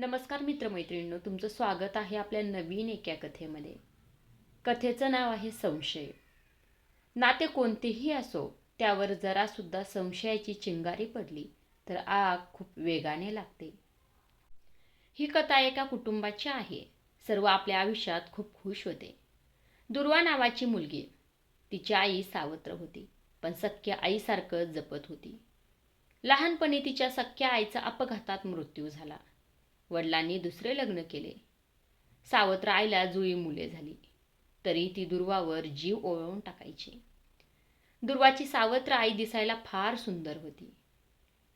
नमस्कार मित्रमैत्रिणींनो तुमचं स्वागत आहे आपल्या नवीन एका कथेमध्ये. कथेचं नाव आहे संशय. नाते कोणतेही असो त्यावर जरासुद्धा संशयाची चिंगारी पडली तर आग खूप वेगाने लागते. ही कथा एका कुटुंबाची आहे. सर्व आपल्या आयुष्यात खूप खुश होते. दुर्वा नावाची मुलगी. तिची आई सावत्र होती पण सख्या आईसारखं जपत होती. लहानपणी तिच्या सख्या आईचा अपघातात मृत्यू झाला. वडिलांनी दुसरे लग्न केले. सावत्र आईला जुळी मुले झाली. तरी ती दुर्वावर जीव ओळवून टाकायची. दुर्वाची सावत्र आई दिसायला फार सुंदर होती.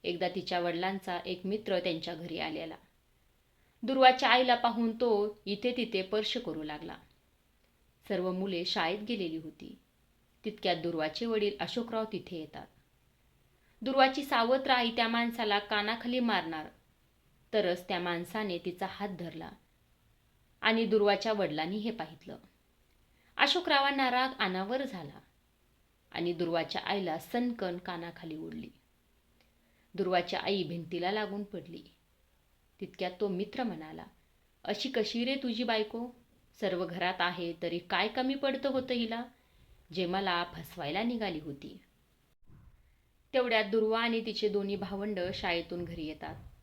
एकदा तिच्या वडिलांचा एक मित्र त्यांच्या घरी आलेला. दुर्वाच्या आईला पाहून तो इथे तिथे स्पर्श करू लागला. सर्व मुले शाळेत गेलेली होती. तितक्यात दुर्वाचे वडील अशोकराव तिथे येतात. दुर्वाची सावत्र आई त्या माणसाला कानाखाली मारणार तरच त्या माणसाने तिचा हात धरला आणि दुर्वाच्या वडिलांनी हे पाहितलं. अशोकरावांना राग अनावर झाला आणि दुर्वाच्या आईला सनकन कानाखाली ओढली. दुर्वाच्या आई भिंतीला लागून पडली. तितक्यात तो मित्र म्हणाला अशी कशी रे तुझी बायको? सर्व घरात आहे तरी काय कमी पडतं होतं हिला? जे मला फसवायला निघाली होती. तेवढ्यात दुर्वा आणि तिचे दोन्ही भावंड शाळेतून घरी येतात.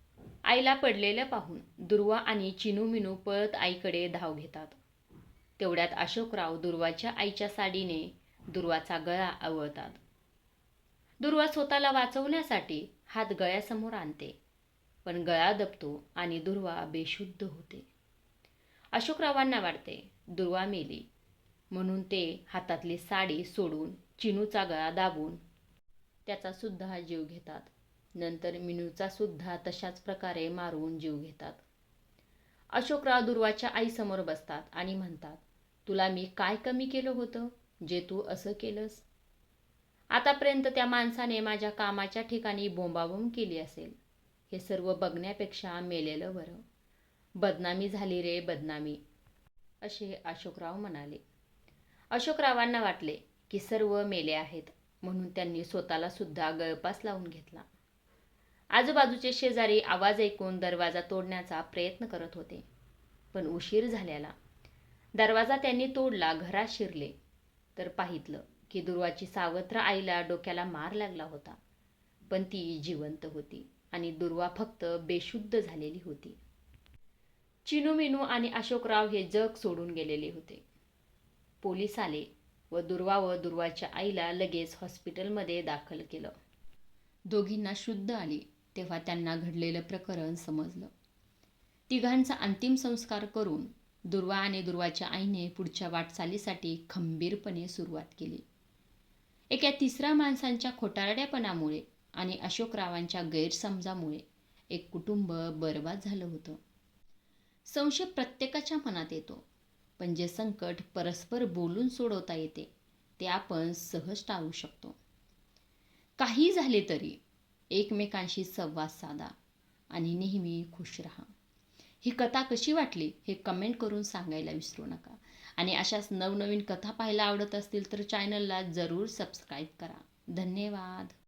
आईला पडलेलं पाहून दुर्वा आणि चिनू मिनू पळत आईकडे धाव घेतात. तेवढ्यात अशोकराव दुर्वाच्या आईच्या साडीने दुर्वाचा गळा आवळतात. दुर्वा स्वतःला वाचवण्यासाठी हात गळ्यासमोर आणते पण गळा दबतो आणि दुर्वा बेशुद्ध होते. अशोकरावांना वाटते दुर्वा मेली म्हणून ते हातातली साडी सोडून चिनूचा गळा दाबून त्याचा सुद्धा जीव घेतात. नंतर मिनूचा सुद्धा तशाच प्रकारे मारून जीव घेतात. अशोकराव दुर्वाच्या आईसमोर बसतात आणि म्हणतात तुला मी काय कमी केलं होतं? जे तू असं केलंस? आतापर्यंत त्या माणसाने माझ्या कामाच्या ठिकाणी बोंबाबोंब केली असेल. हे सर्व बघण्यापेक्षा मेलेलं बरं. बदनामी झाली रे बदनामी असे अशोकराव म्हणाले. अशोकरावांना वाटले की सर्व मेले आहेत म्हणून त्यांनी स्वतःला सुद्धा गळपास लावून घेतला. आजूबाजूचे शेजारी आवाज ऐकून दरवाजा तोडण्याचा प्रयत्न करत होते. पण उशीर झाल्याला. दरवाजा त्यांनी तोडला घरात शिरले. तर पाहितलं की दुर्वाची सावत्र आईला डोक्याला मार लागला होता. पण ती जिवंत होती आणि दुर्वा फक्त बेशुद्ध झालेली होती. चिनू मिनू आणि अशोकराव हे जग सोडून गेलेले होते. पोलीस आले व दुर्वा व दुर्वाच्या आईला लगेच हॉस्पिटलमध्ये दाखल केलं. दोघींना शुद्ध आली. तेव्हा त्यांना घडलेलं प्रकरण समजलं. तिघांचा अंतिम संस्कार करून दुर्वा आणि दुर्वाच्या आईने पुढच्या वाटचालीसाठी खंबीरपणे सुरुवात केली. एका तिसऱ्या माणसांच्या खोटारड्यापणामुळे आणि अशोकरावांच्या गैरसमजामुळे एक कुटुंब बर्बाद झालं होतं. संशय प्रत्येकाच्या मनात येतो पण जे संकट परस्पर बोलून सोडवता येते ते आपण सहज टाळू शकतो. काही झाले तरी एकमेकांशी संवाद साधा आणि नेहमी खुश राहा. ही कथा कशी वाटली हे कमेंट करून सांगायला विसरू नका. आणि अशाच नवनवीन कथा पाहायला आवडत असतील तर चॅनलला जरूर सबस्क्राईब करा. धन्यवाद.